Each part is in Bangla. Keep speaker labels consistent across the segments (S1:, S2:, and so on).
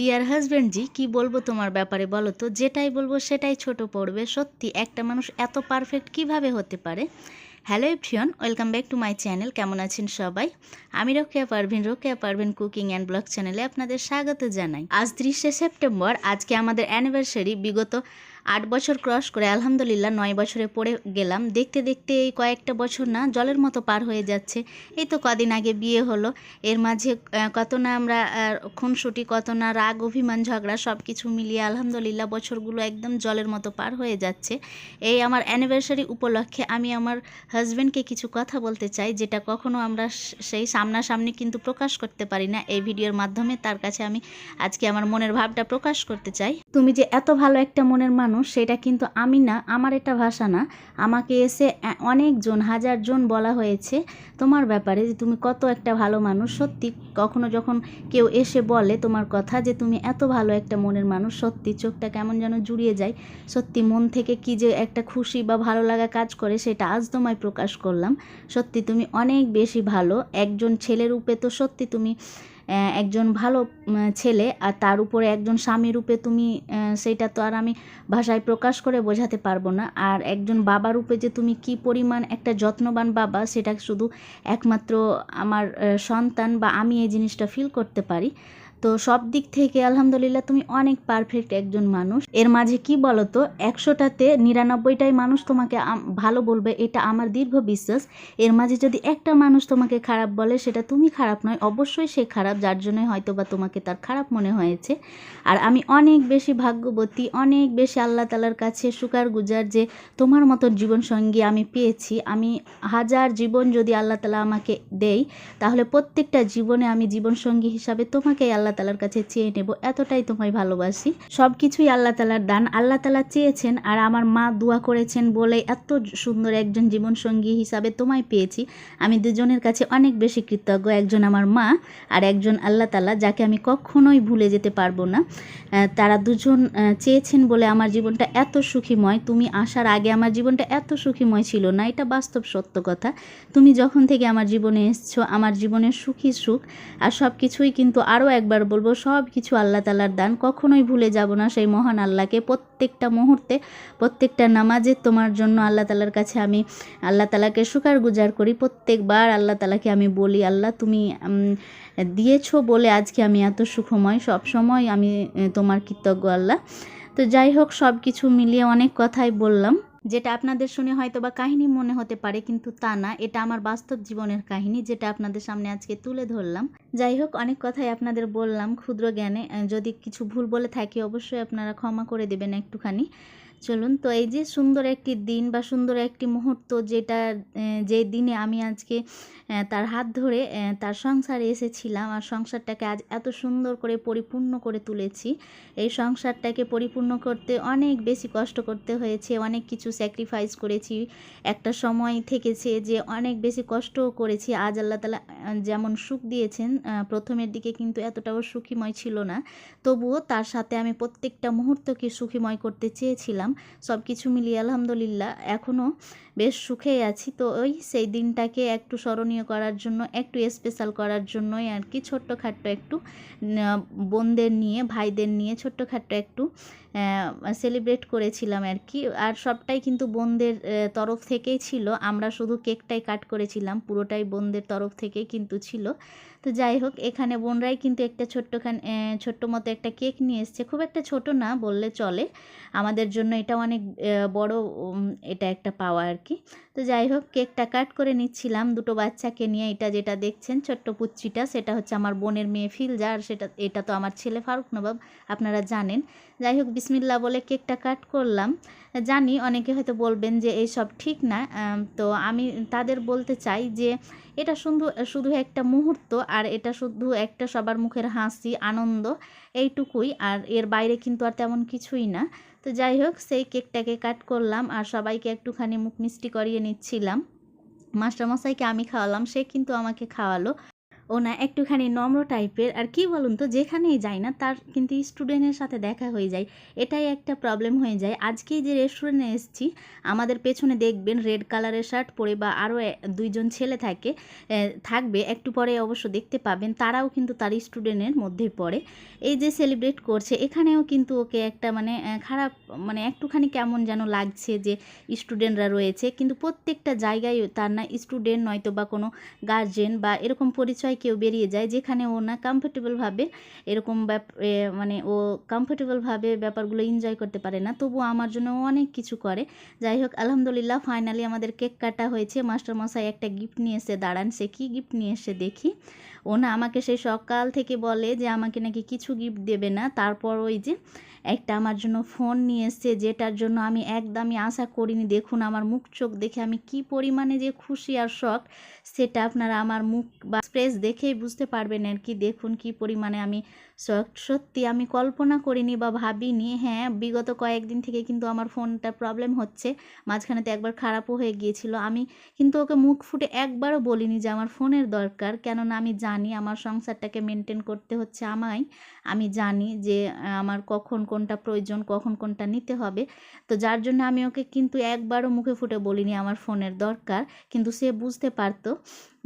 S1: ডিয়ার হাজব্যান্ড জি, কি বলব তোমার ব্যাপারে বলো তো? যেটাই বলব সেটাই ছোট পড়বে সত্যি, একটা মানুষ এত পারফেক্ট কীভাবে হতে পারে? Hello everyone welcome back to my channel কেমন আছেন সবাই? আমি Rokeya Parvin Rokeya Parvin cooking and blog চ্যানেলে আপনাদের স্বাগত জানাই। আজ ত্রিশে সেপ্টেম্বর, আজকে আমাদের অ্যানিভার্সারি বিগত আট বছর ক্রস করে আলহামদুলিল্লাহ নয় বছরে পড়ে গেলাম। দেখতে দেখতে এই কয়েকটা বছর না জলের মতো পার হয়ে যাচ্ছে। এই তো কদিন আগে বিয়ে হলো। এর মাঝে কত না আমরা খুনসুটি, কত না রাগ, অভিমান, ঝগড়া সব কিছু মিলিয়ে আলহামদুলিল্লাহ বছরগুলো একদম জলের মতো পার হয়ে যাচ্ছে। এই আমার অ্যানিভার্সারি উপলক্ষে আমি আমার হাজব্যান্ডকে কিছু কথা বলতে চাই, যেটা কখনো আমরা সেই সামনাসামনি কিন্তু প্রকাশ করতে পারি না। এই ভিডিওর মাধ্যমে তার কাছে আমি আজকে আমার মনের ভাবটা প্রকাশ করতে চাই। তুমি যে এত ভালো একটা মনের মানুষ সেটা কিন্তু আমি না, আমার এটা ভাষা না। আমাকে এসে অনেকজন, হাজারজন বলা হয়েছে তোমার ব্যাপারে যে তুমি কত একটা ভালো মানুষ, সত্যি। কখনো যখন কেউ এসে বলে তোমার কথা যে তুমি এত ভালো একটা মনের মানুষ, সত্যি চোখটা কেমন যেন জুড়িয়ে যায়। সত্যি মন থেকে কি যে একটা খুশি বা ভালো লাগা কাজ করে, সেটা আজ তোমায় প্রকাশ করলাম। সত্যি তুমি অনেক বেশি ভালো। একজন ছেলে রূপে তো সত্যি তুমি একজন ভালো ছেলে আর তার উপরে একজন স্বামী রূপে তুমি সেটা তো আর আমি ভাষায় প্রকাশ করে বোঝাতে পারব না। আর একজন বাবা রূপে যে তুমি কি পরিমাণ একটা যত্নবান বাবা, সেটা শুধু একমাত্র আমার সন্তান বা আমি এই জিনিসটা ফিল করতে পারি। তো সব দিক থেকে আলহামদুলিল্লাহ তুমি অনেক পারফেক্ট একজন মানুষ। এর মাঝে কি বলো তো একশোটাতে নিরানব্বইটাই মানুষ তোমাকে ভালো বলবে, এটা আমার দীর্ঘ বিশ্বাস। এর মাঝে যদি একটা মানুষ তোমাকে খারাপ বলে, সেটা তুমি খারাপ নয়, অবশ্যই সে খারাপ, যার জন্যই হয়তো বা তোমাকে তার খারাপ মনে হয়েছে। আর আমি অনেক বেশি ভাগ্যবতী, অনেক বেশি আল্লাহ তালার কাছে সুকার গুজার যে তোমার মতন জীবনসঙ্গী আমি পেয়েছি। আমি হাজার জীবন যদি আল্লাহ তালা আমাকে দেই তাহলে প্রত্যেকটা জীবনে আমি জীবনসঙ্গী হিসাবে তোমাকেই আল্লাহ তালার কাছে চেয়ে নেব, এতটাই তোমায় ভালোবাসি। সব কিছুই আল্লাহ তালার দান। আল্লাহ তালা চেয়েছেন আর আমার মা দোয়া করেছেন বলে এত সুন্দর একজন জীবনসঙ্গী হিসাবে তোমায় পেয়েছি। আমি দুজনের কাছে অনেক বেশি কৃতজ্ঞ, একজন আমার মা আর একজন আল্লাহ তালা, যাকে আমি কখনোই ভুলে যেতে পারব না। তারা দুজন চেয়েছেন বলে আমার জীবনটা এত সুখীময়। তুমি আসার আগে আমার জীবনটা এত সুখীময় ছিল না, এটা বাস্তব সত্য কথা। তুমি যখন থেকে আমার জীবনে এসছো, আমার জীবনের সুখী সুখ। আর সব কিছুই কিন্তু আরও একবার বলব সব কিছু আল্লাহ তালার দান। কখনোই ভুলে যাব না সেই মহান আল্লাহকে। প্রত্যেকটা মুহূর্তে, প্রত্যেকটা নামাজে তোমার জন্য আল্লাহ তালার কাছে আমি আল্লাহ তালাকে শুকার গুজার করি। প্রত্যেকবার আল্লাহ তালাকে আমি বলি, আল্লাহ, তুমি দিয়েছ বলে আজকে আমি এত সুখময়। সব সময় আমি তোমার কৃতজ্ঞ আল্লাহ। তো যাই হোক সব কিছু মিলিয়ে অনেক কথাই বললাম। যেটা আপনাদের শুনে হয়তো বা কাহিনী মনে হতে পারে, কিন্তু তা না। এটা আমার বাস্তব জীবনের কাহিনী, যেটা আপনাদের সামনে আজকে তুলে ধরলাম। যাই হোক, অনেক কথাই আপনাদের বললাম ক্ষুদ্র জ্ঞানে। যদি কিছু ভুল বলে থাকি, অবশ্যই আপনারা ক্ষমা করে দেবেন একটুখানি। চলুন, তো এই যে সুন্দর একটি দিন বা সুন্দর একটি মুহূর্ত যেটা যে দিনে আমি আজকে তার হাত ধরে তার সংসারে এসেছিলাম আর সংসারটাকে আজ এত সুন্দর করে পরিপূর্ণ করে তুলেছি। এই সংসারটাকে পরিপূর্ণ করতে অনেক বেশি কষ্ট করতে হয়েছে, অনেক কিছু স্যাক্রিফাইস করেছি। একটা সময় থেকেছে যে অনেক বেশি কষ্টও করেছি। আজ আল্লাহ তালা যেমন সুখ দিয়েছেন প্রথমের দিকে কিন্তু এতটাও সুখীময় ছিল না। তবুও তার সাথে আমি প্রত্যেকটা মুহূর্তকে সুখীময় করতে চেয়েছিলাম। সব কিছু মিলিয়ে আলহামদুলিল্লাহ এখনও বেশ সুখেই আছি। তো ওই সেই দিনটাকে একটু স্মরণীয় করার জন্য, একটু স্পেশাল করার জন্যই আর কি ছোট্টখাট্ট একটু বোনদের নিয়ে, ভাইদের নিয়ে ছোট্টখাট্ট একটু সেলিব্রেট করেছিলাম আর কি আর সবটাই কিন্তু বোনদের তরফ থেকেই ছিল। আমরা শুধু কেকটাই কাট করেছিলাম, পুরোটাই বোনদের তরফ থেকেই কিন্তু ছিল। তো যাই হোক, এখানে বোনরাই কিন্তু একটা ছোট্টখান ছোট্ট মতো একটা কেক নিয়ে এসছে। খুব একটা ছোট না, বললে চলে। আমাদের জন্য এটা অনেক বড় এটা একটা পাওয়া আর কি তো যাই হোক, কেকটা কাট করে নিচ্ছিলাম দুটো বাচ্চাকে নিয়ে। এটা যেটা দেখছেন, ছোট্ট পুচ্ছিটা, সেটা হচ্ছে আমার বোনের মেয়ে ফিলজা আর সেটা, এটা তো আমার ছেলে ফারুক নবাব, আপনারা জানেন। যাই হোক বিসমিল্লা বলে কেকটা কাট করলাম। জানি অনেকে হয়তো বলবেন যে এইসব ঠিক না। তো আমি তাদের বলতে চাই যে এটা শুধু শুধু একটা মুহূর্ত আর এটা শুধু একটা সবার মুখের হাসি, আনন্দ এইটুকুই। আর এর বাইরে কিন্তু আর তেমন কিছুই না। তো যাই হোক, সেই কেকটাকে কাট করলাম আর সবাইকে একটুখানি মুখ মিষ্টি করিয়ে নিচ্ছিলাম। মাস্টারমশাইকে আমি খাওয়ালাম, সে কিন্তু আমাকে খাওয়ালো। ও না একটুখানি নম্র টাইপের আর কি বলুন তো, যেখানেই যাই না, তার কিন্তু স্টুডেন্টের সাথে দেখা হয়ে যায়। এটাই একটা প্রবলেম হয়ে যায়। আজকেই যে রেস্টুরেন্টে এসেছি, আমাদের পেছনে দেখবেন রেড কালারের শার্ট পরে বা আরও দুইজন ছেলে থাকে থাকবে, একটু পরে অবশ্য দেখতে পাবেন, তারাও কিন্তু তার স্টুডেন্টের মধ্যে পড়ে। এই যে সেলিব্রেট করছে, এখানেও কিন্তু ওকে একটা মানে খারাপ মানে একটুখানি কেমন যেন লাগছে যে স্টুডেন্টরা রয়েছে, কিন্তু প্রত্যেকটা জায়গায় তার না স্টুডেন্ট নয়তো বা কোনো গার্জেন বা এরকম পরিচয় কেউ বেরিয়ে যায় যেখানে ও না কমফোর্টেবলভাবে এরকম মানে ও কমফোর্টেবলভাবে ব্যাপারগুলো এনজয় করতে পারে না। তবুও আমার জন্য অনেক কিছু করে। যাই হোক, আলহামদুলিল্লাহ ফাইনালি আমাদের কেক কাটা হয়েছে। মাস্টারমশাই একটা গিফট নিয়ে এসে দাঁড়ান। সে কী গিফট নিয়ে এসে দেখি? ও না আমাকে সেই সকাল থেকে বলে যে আমাকে নাকি কিছু গিফট দেবে না। তারপর ওই যে একটা আমার জন্য ফোন নিয়ে এসছে, যেটার জন্য আমি একদমই আশা করিনি। দেখুন আমার মুখ চোখ দেখে আমি কি পরিমাণে যে খুশি আর শখ, সেটা আপনারা আমার মুখ বা স্প্রেস দেখেই বুঝতে পারবেন আর কি। দেখুন কি পরিমাণে আমি শখ- সত্যি আমি কল্পনা করিনি বা ভাবিনি। হ্যাঁ বিগত কয়েকদিন থেকে কিন্তু আমার ফোনটা প্রবলেম হচ্ছে। মাঝখানে তো একবার খারাপও হয়ে গিয়েছিল। আমি কিন্তু ওকে মুখ ফুটে একবারও বলিনি যে আমার ফোনের দরকার। কেননা আমি জানি আমার সংসারটাকে মেনটেন করতে হচ্ছে আমায়। আমি জানি যে আমার কখন কোনটা প্রয়োজন, কখন কোনটা নিতে হবে। তো যার জন্য আমি ওকে কিন্তু একবারও মুখে ফুটে বলিনি আমার ফোনের দরকার, কিন্তু সে বুঝতে পারতো।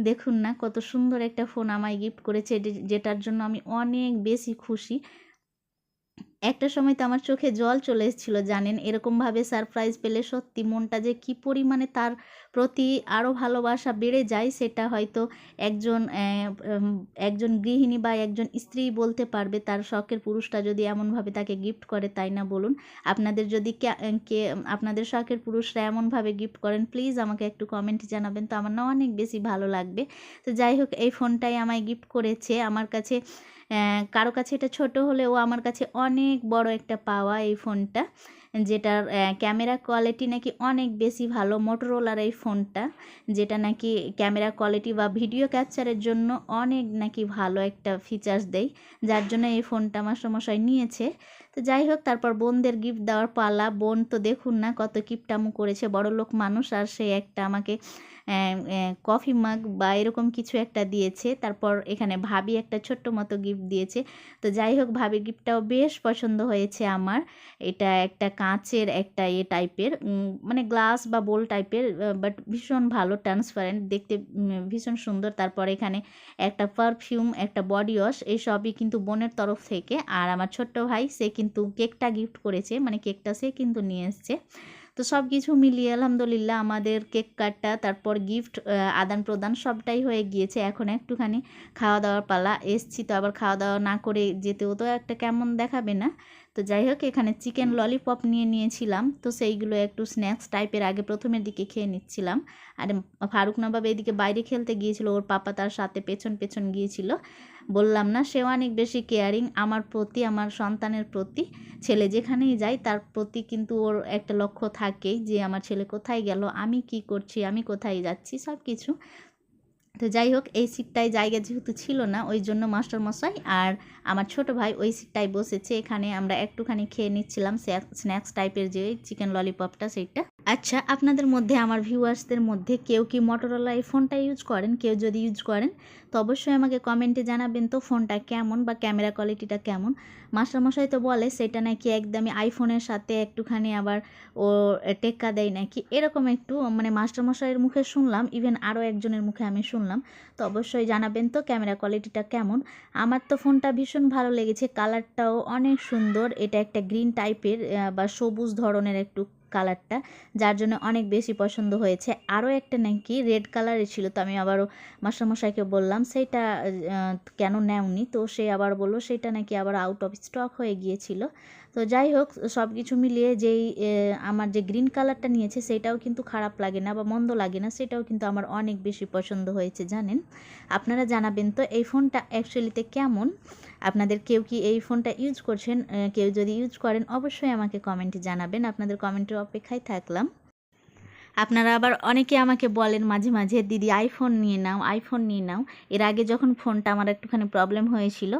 S1: দেখুন না, কত সুন্দর একটা ফোন আমায় গিফট করেছে যেটার জন্য আমি অনেক বেশি খুশি। একটা সময় তো আমার চোখে জল চলে এসেছিল, জানেন? এরকমভাবে সারপ্রাইজ পেলে সত্যি মনটা যে কী পরিমাণে তার প্রতি আরও ভালোবাসা বেড়ে যায়, সেটা হয়তো একজন একজন গৃহিণী বা একজন স্ত্রী বলতে পারবে, তার শখের পুরুষটা যদি এমনভাবে তাকে গিফট করে, তাই না বলুন? আপনাদের যদি কে- আপনাদের শখের পুরুষরা এমনভাবে গিফট করেন প্লিজ আমাকে একটু কমেন্ট জানাবেন, তো আমার না অনেক বেশি ভালো লাগবে। তো যাই হোক, এই ফোনটাই আমায় গিফট করেছে। আমার কাছে কারও কাছে এটা ছোট হলেও আমার কাছে অনেক বড় একটা পাওয়া এই ফোনটা, যেটার ক্যামেরা কোয়ালিটি নাকি অনেক বেশি ভালো মোটরোলার এই ফোনটা, যেটা নাকি ক্যামেরা কোয়ালিটি বা ভিডিও ক্যাপচারের জন্য অনেক নাকি ভালো একটা ফিচার্স দেয়, যার জন্য এই ফোনটা আমার সমস্যায় নিয়েছে। তো যাই হোক, তারপর বোনদের গিফট দেওয়ার পালা, বোন তো দেখুন না কত কিপটামু করেছে বড় লোক মানুষ আর সে একটা আমাকে কফি মাগ বা এরকম কিছু একটা দিয়েছে। তারপর এখানে ভাবি একটা ছোট্ট মতো গিফট দিয়েছে। তো যাই হোক ভাবি গিফটটাও বেশ পছন্দ হয়েছে আমার। এটা একটা কাঁচের একটা এ টাইপের মানে গ্লাস বা বোল টাইপের বাট ভীষণ ভালো ট্রান্সপারেন্ট দেখতে ভীষণ সুন্দর। তারপর এখানে একটা পারফিউম একটা বডি ওয়াশ এই সবই কিন্তু বোনের তরফ থেকে। আর আমার ছোট্ট ভাই, সে কিন্তু কেকটা গিফট করেছে মানে কেকটা সে কিন্তু নিয়ে এসছে। তো সব কিছু মিলিয়ে আলহামদুলিল্লাহ আমাদের কেক কাটটা তারপর গিফট আদান প্রদান সবটাই হয়ে গিয়েছে। এখন একটুখানি খাওয়া দাওয়ার পালা, এসছি তো আবার খাওয়া দাওয়া না করে যেতেও তো একটা কেমন দেখাবে না। তো যাই হোক এখানে চিকেন ললিপপ নিয়ে নিয়েছিলাম। তো সেইগুলো একটু স্ন্যাক্স টাইপের আগে প্রথমের দিকে খেয়ে নিচ্ছিলাম। আর ফারুক নবাব এদিকে বাইরে খেলতে গিয়েছিল ওর পাপা তার সাথে পেছন পেছন গিয়েছিল। বললাম না সেও অনেক বেশি কেয়ারিং আমার প্রতি আমার সন্তানের প্রতি। ছেলে যেখানেই যায় তার প্রতি কিন্তু ওর একটা লক্ষ্য থাকেই যে আমার ছেলে কোথায় গেল আমি কি করছি আমি কোথায় যাচ্ছি সব কিছু তো যাই হোক, এই সিটটায় জায়গা যেহেতু ছিল না, ওই জন্য মাস্টারমশাই আর আমার ছোট ভাই ওই সিটটায় বসেছে। এখানে আমরা একটুখানি খেয়ে নিচ্ছিলাম, স্ন্যাক্স টাইপের যে চিকেন ললিপপটা সেইটা। আচ্ছা আপনাদের মধ্যে, আমার ভিউয়ার্সদের মধ্যে কেউ কি মটোরোলা এই ফোনটা ইউজ করেন? কেউ যদি ইউজ করেন, তো অবশ্যই আমাকে কমেন্টে জানাবেন তো ফোনটা কেমন বা ক্যামেরা কোয়ালিটিটা কেমন। মাস্টারমশাই তো বলে, সেটা নাকি একদমই আইফোনের সাথে একটুখানি আবার ও টেক্কা দেয় নাকি? এরকম একটু মানে মাস্টারমশাইয়ের মুখে শুনলাম ইভেন আরও একজনের মুখে আমি শুনলাম, তো অবশ্যই জানাবেন তো ক্যামেরা কোয়ালিটিটা কেমন। আমার তো ফোনটা ভীষণ ভালো লেগেছে কালারটাও অনেক সুন্দর, এটা একটা গ্রিন টাইপের বা সবুজ ধরনের একটু কালারটা, যার জন্য অনেক বেশি পছন্দ হয়েছে। আরও একটা নাকি রেড কালারের ছিল, তো আমি আবারও মাস্টারমশাইকে বললাম সেইটা কেন নেওনি? তো সে আবার বলল, সেটা নাকি আবার আউট অফ স্টক হয়ে গিয়েছিল। তো যাই হোক সব কিছু মিলিয়ে যেই আমার যে গ্রিন কালারটা নিয়েছে, সেটাও কিন্তু খারাপ লাগে না বা মন্দ লাগে না, সেটাও কিন্তু আমার অনেক বেশি পছন্দ হয়েছে, জানেন? আপনারা জানাবেন তো এই ফোনটা অ্যাকচুয়ালিতে কেমন? আপনাদের কেউ কি এই ফোনটা ইউজ করছেন কেউ যদি ইউজ করেন, অবশ্যই আমাকে কমেন্টে জানাবেন। আপনাদের কমেন্টের অপেক্ষায় থাকলাম। আপনারা আবার অনেকে আমাকে বলেন মাঝে মাঝে, দিদি আইফোন নিয়ে নাও আইফোন নিয়ে নাও। এর আগে যখন ফোনটা আমার একটুখানি প্রবলেম হয়েছিল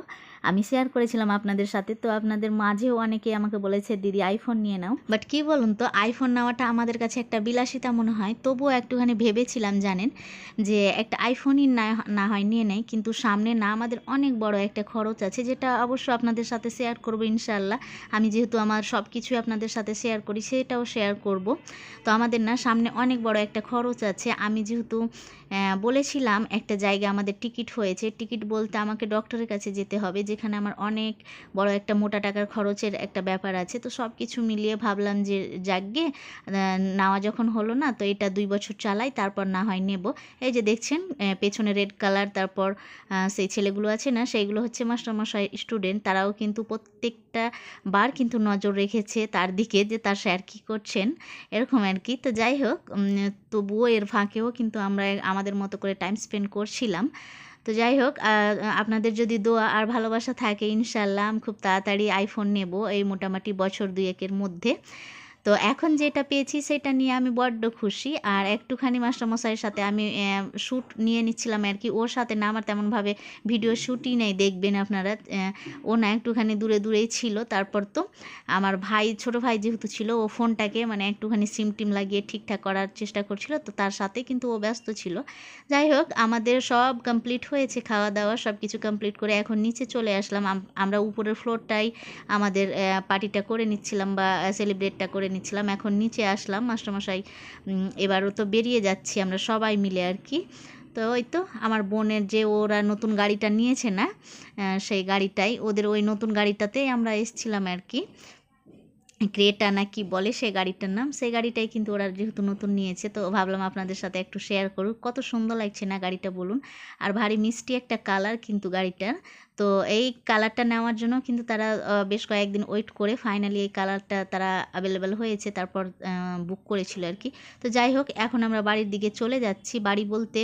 S1: আমি শেয়ার করেছিলাম আপনাদের সাথে, তো আপনাদের মাঝেও অনেকে আমাকে বলেছে, দিদি আইফোন নিয়ে নাও। বাট কি বলুন তো আইফোন নেওয়াটা আমাদের কাছে একটা বিলাসিতা মনে হয়। তবুও একটুখানি ভেবেছিলাম, জানেন, যে একটা আইফোনই না না হয় নিয়ে নেয় কিন্তু সামনে না আমাদের অনেক বড় একটা খরচ আছে, যেটা অবশ্য আপনাদের সাথে শেয়ার করব ইনশাল্লাহ আমি যেহেতু আমার সব কিছুই আপনাদের সাথে শেয়ার করি, সেটাও শেয়ার করব। তো আমাদের না সামনে অনেক বড় একটা খরচ আছে। আমি যেহেতু বলেছিলাম একটা জায়গা আমাদের টিকিট হয়েছে। টিকিট বলতে আমাকে ডক্টরের কাছে যেতে হবে যেখানে আমার অনেক বড় একটা মোটা টাকার খরচের একটা ব্যাপার আছে। তো সব কিছু মিলিয়ে ভাবলাম যে আহ, নেওয়া যখন হলো না তো এটা দুই বছর চালাই তারপর না হয় নেব। এই যে দেখছেন পেছনে রেড কালার তারপর সেই ছেলেগুলো আছে না সেইগুলো হচ্ছে মাস্টারমশাই স্টুডেন্ট তারাও কিন্তু প্রত্যেকটা বার কিন্তু নজর রেখেছে তার দিকে যে তার স্যার কী করছেন এরকম আর কি। তো যাই হোক তবুও এর ফাঁকেও কিন্তু আমরা আমাদের মতো করে টাইম স্পেন্ড করছিলাম। তো যাই হোক আপনাদের যদি দোয়া আর ভালোবাসা থাকে ইনশাল্লাহ খুব তাড়াতাড়ি আইফোন নেব এই মোটামুটি বছর দুয়েকের মধ্যে। তো এখন যেটা পেয়েছি সেটা নিয়ে আমি বড্ড খুশি। আর একটুখানি মাস্টারমশাইয়ের সাথে আমি শ্যুট নিয়ে নিচ্ছিলাম আর কি। ওর সাথে না আমার তেমনভাবে ভিডিও শ্যুটই নেই, দেখবেন আপনারা। ও না একটুখানি দূরে দূরেই ছিল। তারপর তো আমার ভাই, ছোট ভাই যেহেতু ছিল, ও ফোনটাকে মানে একটুখানি সিম টিম লাগিয়ে ঠিকঠাক করার চেষ্টা করছিল। তো তার সাথে কিন্তু ও ব্যস্ত ছিল। যাই হোক, আমাদের সব কমপ্লিট হয়েছে, খাওয়া দাওয়া সব কিছু কমপ্লিট করে এখন নিচে চলে আসলাম। আমরা উপরের ফ্লোরটাই আমাদের পার্টিটা করে নিচ্ছিলাম বা সেলিব্রেটটা করে নিচ্ছিলাম, এখন নিচে আসলাম। মাস্টারমশাই এবারও তো বেরিয়ে যাচ্ছি আমরা সবাই মিলে আর কি। তো ওই তো আমার বোনের যে ওরা নতুন গাড়িটা নিয়েছে না সেই গাড়িটাই, ওদের ওই নতুন গাড়িটাতেই আমরা এসছিলাম আর কি। ক্রেটা না কি বলে সেই গাড়িটার নাম, সেই গাড়িটাই কিন্তু ওরা যেহেতু নতুন নিয়েছে, তো ভাবলাম আপনাদের সাথে একটু শেয়ার করুক। কত সুন্দর লাগছে না গাড়িটা বলুন। আর ভারী মিষ্টি একটা কালার কিন্তু গাড়িটার। তো এই কালারটা নেওয়ার জন্য কিন্তু তারা বেশ কয়েকদিন ওয়েট করে ফাইনালি এই কালারটা তারা অ্যাভেলেবেল হয়েছে, তারপর বুক করেছিল আর কি। তো যাই হোক, এখন আমরা বাড়ির দিকে চলে যাচ্ছি। বাড়ি বলতে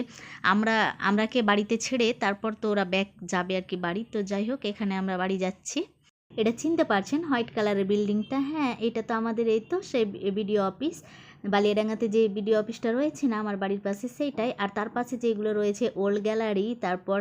S1: আমরা, আমরাকে বাড়িতে ছেড়ে তারপর তো ওরা ব্যাক যাবে আর কি বাড়ি। তো যাই হোক, এখানে আমরা বাড়ি যাচ্ছি। এটা চিনতে পারছেন, হোয়াইট কালারের বিল্ডিংটা হ্যাঁ এটা তো আমাদের এই তো, সেই বিডিও অফিস। বালিয়াডাঙ্গাতে যে বিডিও অফিসটা রয়েছে না, আমার বাড়ির পাশে সেইটাই। আর তার পাশে যেগুলো রয়েছে, ওল্ড গ্যালারি, তারপর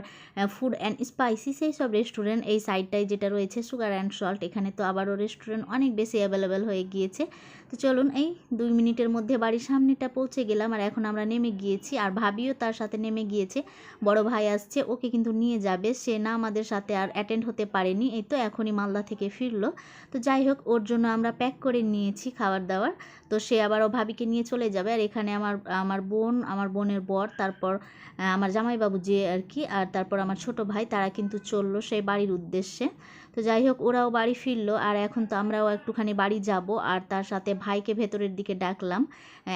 S1: ফুড অ্যান্ড স্পাইসি, সেই সব রেস্টুরেন্ট, এই সাইডটায় যেটা রয়েছে, সুগার অ্যান্ড সল্ট, এখানে তো আবারও রেস্টুরেন্ট অনেক বেশি অ্যাভেলেবেল হয়ে গিয়েছে। তো চলুন এই দুই মিনিটের মধ্যে বাড়ির সামনেটা পৌঁছে গেলাম আর এখন আমরা নেমে গিয়েছি আর ভাবিও তার সাথে নেমে গিয়েছে। বড় ভাই আসছে, ওকে কিন্তু নিয়ে যাবে। সে না আমাদের সাথে আর অ্যাটেন্ড হতে পারেনি। এই তো এখনই মালদা থেকে ফিরলো। তো যাই হোক, ওর জন্য আমরা প্যাক করে নিয়েছি খাবার দাবার। তো সে আবার ও ভাবিকে নিয়ে চলে যাবে। আর এখানে আমার আমার বোন, আমার বোনের বর, তারপর আমার জামাইবাবু যে আর কি, আর তারপর আমার ছোট ভাই, তারা কিন্তু চলল সেই বাড়ির উদ্দেশ্যে। তো যাই হোক, ওরাও বাড়ি ফিরলো। আর এখন তো আমরাও একটুখানি বাড়ি যাব। আর তার সাথে ভাইকে ভেতরের দিকে ডাকলাম।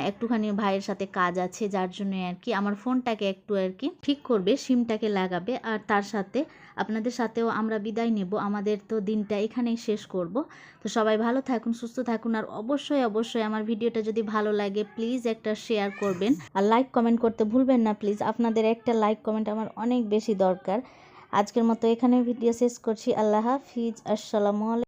S1: একটুখানি ভাইয়ের সাথে কাজ আছে, যার জন্য আর কি। আমার ফোনটাকে একটু আর কি ঠিক করবে, সিমটাকে লাগাবে। আর তার সাথে আপনাদের সাথেও আমরা বিদায় নেব। আমাদের তো দিনটা এখানেই শেষ করব। তো সবাই ভালো থাকুন, সুস্থ থাকুন। আর অবশ্যই অবশ্যই আমার ভিডিওটা যদি ভালো লাগে, প্লিজ একটা শেয়ার করবেন। আর লাইক কমেন্ট করতে ভুলবেন না, প্লিজ। আপনাদের একটা লাইক কমেন্ট আমার অনেক বেশি দরকার। আজকের মতো এখানে ভিডিও শেষ করছি। আল্লাহ হাফিজ। আসসালামু আলাইকুম।